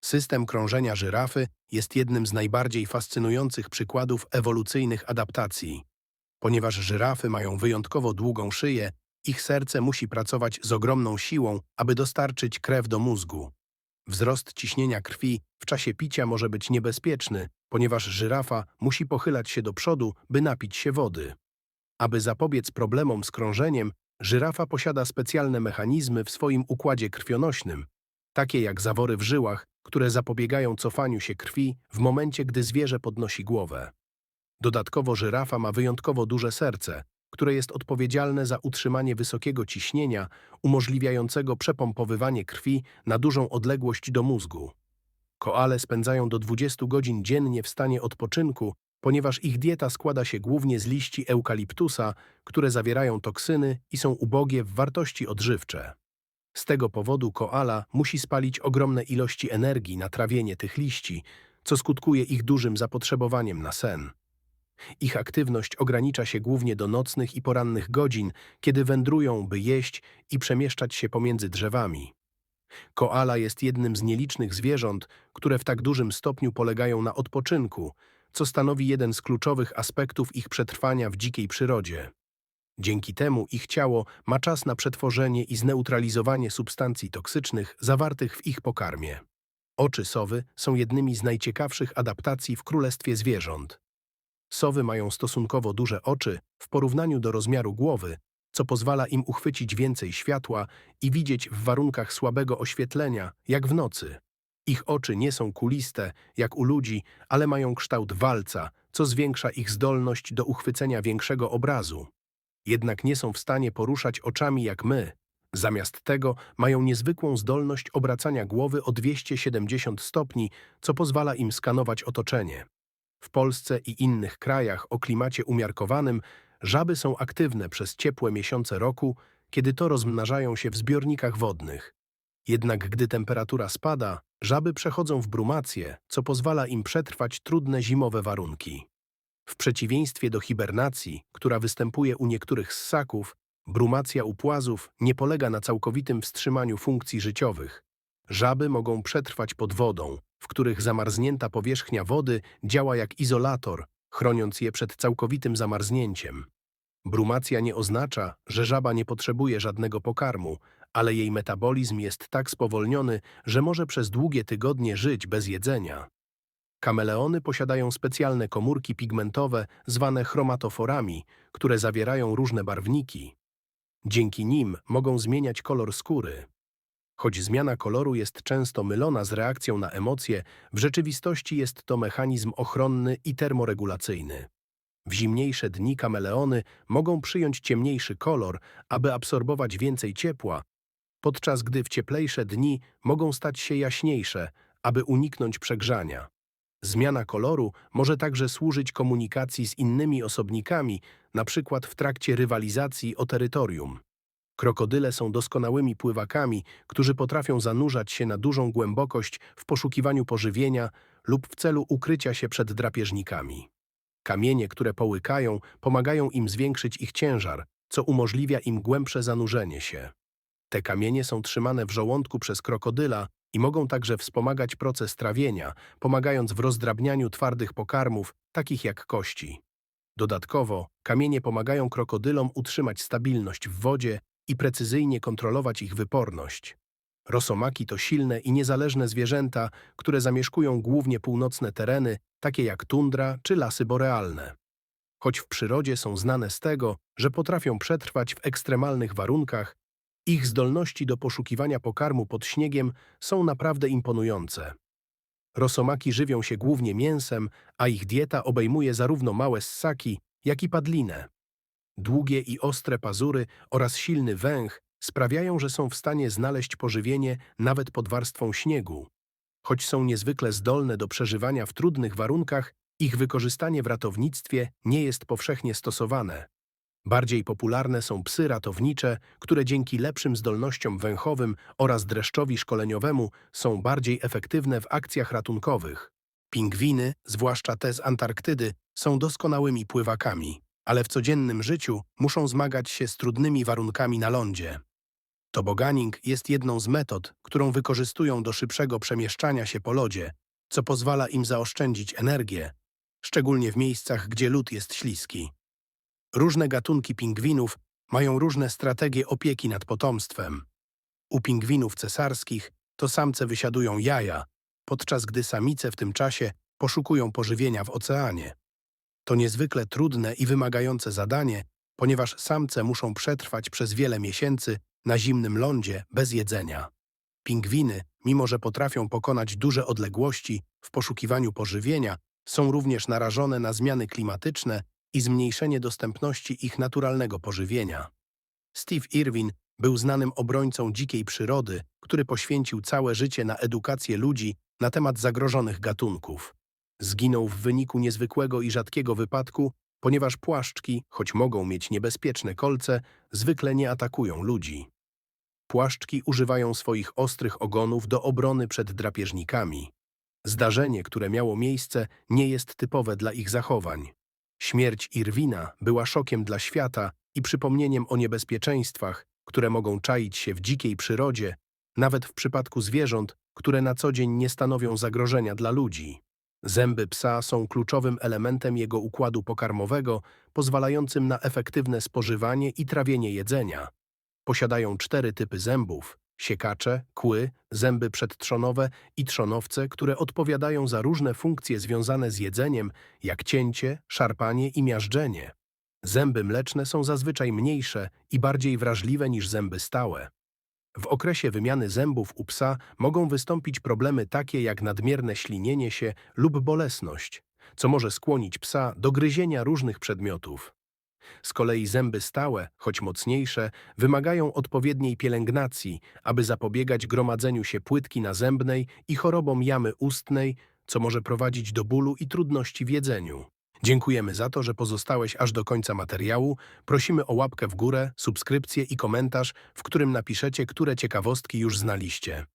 System krążenia żyrafy jest jednym z najbardziej fascynujących przykładów ewolucyjnych adaptacji. Ponieważ żyrafy mają wyjątkowo długą szyję, ich serce musi pracować z ogromną siłą, aby dostarczyć krew do mózgu. Wzrost ciśnienia krwi w czasie picia może być niebezpieczny, ponieważ żyrafa musi pochylać się do przodu, by napić się wody. Aby zapobiec problemom z krążeniem, żyrafa posiada specjalne mechanizmy w swoim układzie krwionośnym, takie jak zawory w żyłach, które zapobiegają cofaniu się krwi w momencie, gdy zwierzę podnosi głowę. Dodatkowo żyrafa ma wyjątkowo duże serce, które jest odpowiedzialne za utrzymanie wysokiego ciśnienia, umożliwiającego przepompowywanie krwi na dużą odległość do mózgu. Koale spędzają do 20 godzin dziennie w stanie odpoczynku, ponieważ ich dieta składa się głównie z liści eukaliptusa, które zawierają toksyny i są ubogie w wartości odżywcze. Z tego powodu koala musi spalić ogromne ilości energii na trawienie tych liści, co skutkuje ich dużym zapotrzebowaniem na sen. Ich aktywność ogranicza się głównie do nocnych i porannych godzin, kiedy wędrują, by jeść i przemieszczać się pomiędzy drzewami. Koala jest jednym z nielicznych zwierząt, które w tak dużym stopniu polegają na odpoczynku, co stanowi jeden z kluczowych aspektów ich przetrwania w dzikiej przyrodzie. Dzięki temu ich ciało ma czas na przetworzenie i zneutralizowanie substancji toksycznych zawartych w ich pokarmie. Oczy sowy są jednymi z najciekawszych adaptacji w królestwie zwierząt. Sowy mają stosunkowo duże oczy w porównaniu do rozmiaru głowy, co pozwala im uchwycić więcej światła i widzieć w warunkach słabego oświetlenia, jak w nocy. Ich oczy nie są kuliste, jak u ludzi, ale mają kształt walca, co zwiększa ich zdolność do uchwycenia większego obrazu. Jednak nie są w stanie poruszać oczami jak my. Zamiast tego mają niezwykłą zdolność obracania głowy o 270 stopni, co pozwala im skanować otoczenie. W Polsce i innych krajach o klimacie umiarkowanym żaby są aktywne przez ciepłe miesiące roku, kiedy to rozmnażają się w zbiornikach wodnych. Jednak gdy temperatura spada, żaby przechodzą w brumację, co pozwala im przetrwać trudne zimowe warunki. W przeciwieństwie do hibernacji, która występuje u niektórych ssaków, brumacja u płazów nie polega na całkowitym wstrzymaniu funkcji życiowych. Żaby mogą przetrwać pod wodą, w których zamarznięta powierzchnia wody działa jak izolator, chroniąc je przed całkowitym zamarznięciem. Brumacja nie oznacza, że żaba nie potrzebuje żadnego pokarmu, ale jej metabolizm jest tak spowolniony, że może przez długie tygodnie żyć bez jedzenia. Kameleony posiadają specjalne komórki pigmentowe zwane chromatoforami, które zawierają różne barwniki. Dzięki nim mogą zmieniać kolor skóry. Choć zmiana koloru jest często mylona z reakcją na emocje, w rzeczywistości jest to mechanizm ochronny i termoregulacyjny. W zimniejsze dni kameleony mogą przyjąć ciemniejszy kolor, aby absorbować więcej ciepła, podczas gdy w cieplejsze dni mogą stać się jaśniejsze, aby uniknąć przegrzania. Zmiana koloru może także służyć komunikacji z innymi osobnikami, na przykład w trakcie rywalizacji o terytorium. Krokodyle są doskonałymi pływakami, którzy potrafią zanurzać się na dużą głębokość w poszukiwaniu pożywienia lub w celu ukrycia się przed drapieżnikami. Kamienie, które połykają, pomagają im zwiększyć ich ciężar, co umożliwia im głębsze zanurzenie się. Te kamienie są trzymane w żołądku przez krokodyla i mogą także wspomagać proces trawienia, pomagając w rozdrabnianiu twardych pokarmów, takich jak kości. Dodatkowo, kamienie pomagają krokodylom utrzymać stabilność w wodzie i precyzyjnie kontrolować ich wyporność. Rosomaki to silne i niezależne zwierzęta, które zamieszkują głównie północne tereny, takie jak tundra czy lasy borealne. Choć w przyrodzie są znane z tego, że potrafią przetrwać w ekstremalnych warunkach, ich zdolności do poszukiwania pokarmu pod śniegiem są naprawdę imponujące. Rosomaki żywią się głównie mięsem, a ich dieta obejmuje zarówno małe ssaki, jak i padlinę. Długie i ostre pazury oraz silny węch sprawiają, że są w stanie znaleźć pożywienie nawet pod warstwą śniegu. Choć są niezwykle zdolne do przeżywania w trudnych warunkach, ich wykorzystanie w ratownictwie nie jest powszechnie stosowane. Bardziej popularne są psy ratownicze, które dzięki lepszym zdolnościom węchowym oraz dreszczowi szkoleniowemu są bardziej efektywne w akcjach ratunkowych. Pingwiny, zwłaszcza te z Antarktydy, są doskonałymi pływakami, ale w codziennym życiu muszą zmagać się z trudnymi warunkami na lądzie. Toboganing jest jedną z metod, którą wykorzystują do szybszego przemieszczania się po lodzie, co pozwala im zaoszczędzić energię, szczególnie w miejscach, gdzie lód jest śliski. Różne gatunki pingwinów mają różne strategie opieki nad potomstwem. U pingwinów cesarskich to samce wysiadują jaja, podczas gdy samice w tym czasie poszukują pożywienia w oceanie. To niezwykle trudne i wymagające zadanie, ponieważ samce muszą przetrwać przez wiele miesięcy na zimnym lądzie bez jedzenia. Pingwiny, mimo że potrafią pokonać duże odległości w poszukiwaniu pożywienia, są również narażone na zmiany klimatyczne i zmniejszenie dostępności ich naturalnego pożywienia. Steve Irwin był znanym obrońcą dzikiej przyrody, który poświęcił całe życie na edukację ludzi na temat zagrożonych gatunków. Zginął w wyniku niezwykłego i rzadkiego wypadku, ponieważ płaszczki, choć mogą mieć niebezpieczne kolce, zwykle nie atakują ludzi. Płaszczki używają swoich ostrych ogonów do obrony przed drapieżnikami. Zdarzenie, które miało miejsce, nie jest typowe dla ich zachowań. Śmierć Irwina była szokiem dla świata i przypomnieniem o niebezpieczeństwach, które mogą czaić się w dzikiej przyrodzie, nawet w przypadku zwierząt, które na co dzień nie stanowią zagrożenia dla ludzi. Zęby psa są kluczowym elementem jego układu pokarmowego, pozwalającym na efektywne spożywanie i trawienie jedzenia. Posiadają cztery typy zębów – siekacze, kły, zęby przedtrzonowe i trzonowce, które odpowiadają za różne funkcje związane z jedzeniem, jak cięcie, szarpanie i miażdżenie. Zęby mleczne są zazwyczaj mniejsze i bardziej wrażliwe niż zęby stałe. W okresie wymiany zębów u psa mogą wystąpić problemy takie jak nadmierne ślinienie się lub bolesność, co może skłonić psa do gryzienia różnych przedmiotów. Z kolei zęby stałe, choć mocniejsze, wymagają odpowiedniej pielęgnacji, aby zapobiegać gromadzeniu się płytki nazębnej i chorobom jamy ustnej, co może prowadzić do bólu i trudności w jedzeniu. Dziękujemy za to, że pozostałeś aż do końca materiału. Prosimy o łapkę w górę, subskrypcję i komentarz, w którym napiszecie, które ciekawostki już znaliście.